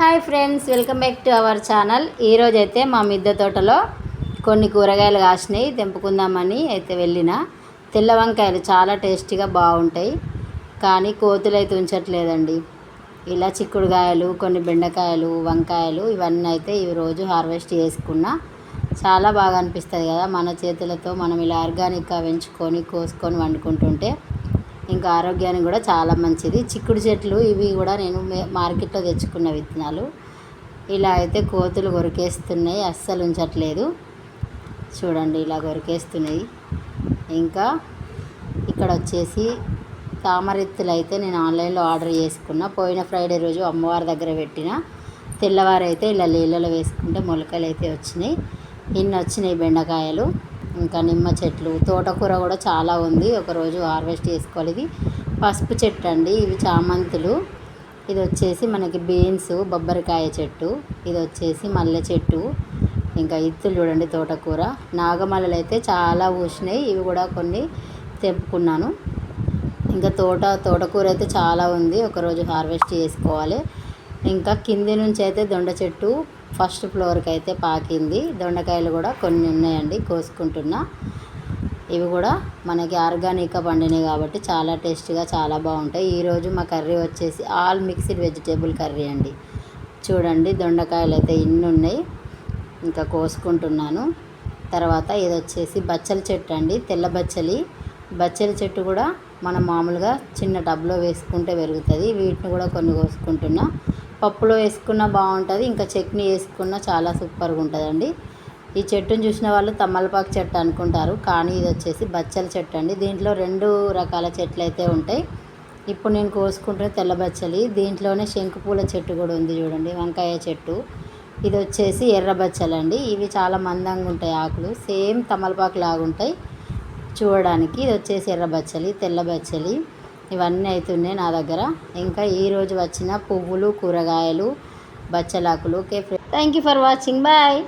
Hi friends welcome back to our channel ఈరోజు అయితే మా మిద్దె తోటలో కొన్ని కూరగాయలు కాసినాయి తెంపుకుందామని అయితే వెళ్ళిన. తెల్ల వంకాయలు చాలా టేస్టీగా బాగుంటాయి కానీ కోతులు అయితే ఉంచట్లేదండి. ఇలా చిక్కుడుకాయలు కొన్ని బెండకాయలు వంకాయలు ఇవన్నీ అయితే ఈ రోజు హార్వెస్ట్ చేసుకున్నా. చాలా బాగా అనిపిస్తుంది కదా మన చేతులతో మనం ఇలా ఆర్గానిక్గా పెంచుకొని కోసుకొని వండుకుంటుంటే. ఇంకా ఆరోగ్యానికి కూడా చాలా మంచిది. చిక్కుడు చెట్లు ఇవి కూడా నేను మార్కెట్లో తెచ్చుకున్న విత్తనాలు. ఇలా అయితే కోతులు కొరికేస్తున్నాయి అస్సలు ఉంచట్లేదు. చూడండి ఇలా కొరికేస్తున్నాయి. ఇంకా ఇక్కడ వచ్చేసి తామరెత్తులు అయితే నేను ఆన్లైన్లో ఆర్డర్ చేసుకున్న. పోయిన ఫ్రైడే రోజు అమ్మవారి దగ్గర పెట్టిన. తెల్లవారు అయితే ఇలా నీళ్ళలో వేసుకుంటే మొలకలు అయితే వచ్చినాయి. ఇన్ని వచ్చినాయి బెండకాయలు. ఇంకా నిమ్మ చెట్లు తోటకూర కూడా చాలా ఉంది. ఒకరోజు హార్వెస్ట్ చేసుకోవాలి. ఇది పసుపు చెట్టు అండి. ఇవి చామంతులు. ఇది వచ్చేసి మనకి బీన్స్ బొబ్బరికాయ చెట్టు. ఇది వచ్చేసి మల్లె చెట్టు. ఇంకా ఇత్తులు చూడండి తోటకూర. నాగమల్లలు అయితే చాలా పూసినాయి. ఇవి కూడా కొన్ని తెంపుకున్నాను. ఇంకా తోట తోటకూర అయితే చాలా ఉంది. ఒకరోజు హార్వెస్ట్ చేసుకోవాలి. ఇంకా కింది నుంచి అయితే దొండ చెట్టు ఫస్ట్ ఫ్లోర్కి అయితే పాకింది. దొండకాయలు కూడా కొన్ని ఉన్నాయండి కోసుకుంటున్నా. ఇవి కూడా మనకి ఆర్గానిక్గా పండినాయి కాబట్టి చాలా టేస్టీగా చాలా బాగుంటాయి. ఈరోజు మా కర్రీ వచ్చేసి ఆల్ మిక్స్డ్ వెజిటేబుల్ కర్రీ అండి. చూడండి దొండకాయలు అయితే ఇన్ని ఉన్నాయి. ఇంకా కోసుకుంటున్నాను. తర్వాత ఇది వచ్చేసి బచ్చల చెట్టు అండి తెల్ల బచ్చలి. బచ్చలి చెట్టు కూడా మనం మామూలుగా చిన్న టబ్లో వేసుకుంటే పెరుగుతుంది. వీటిని కూడా కొన్ని కోసుకుంటున్నా. పప్పులో వేసుకున్నా బాగుంటుంది ఇంకా చట్నీ వేసుకున్నా చాలా సూపర్గా ఉంటుందండి. ఈ చెట్టును చూసిన వాళ్ళు తమ్మలపాకు చెట్టు అనుకుంటారు కానీ ఇది వచ్చేసి బచ్చల చెట్టు అండి. దీంట్లో రెండు రకాల చెట్లు అయితే ఉంటాయి. ఇప్పుడు నేను కోసుకుంటున్న తెల్ల బచ్చలి దీంట్లోనే శంకుపూల చెట్టు కూడా ఉంది చూడండి వంకాయ చెట్టు. ఇది వచ్చేసి ఎర్ర బచ్చలండి ఇవి చాలా మందంగా ఉంటాయి ఆకులు సేమ్ తమలపాకు లాగుంటాయి చూడడానికి. ఇది వచ్చేసి ఎర్ర బచ్చలి తెల్ల బచ్చలి. ఇవన్నీ అవుతున్నాయి నా దగ్గర. ఇంకా ఈరోజు వచ్చిన పువ్వులు కూరగాయలు బచ్చలాకులు. Okay thank you for watching bye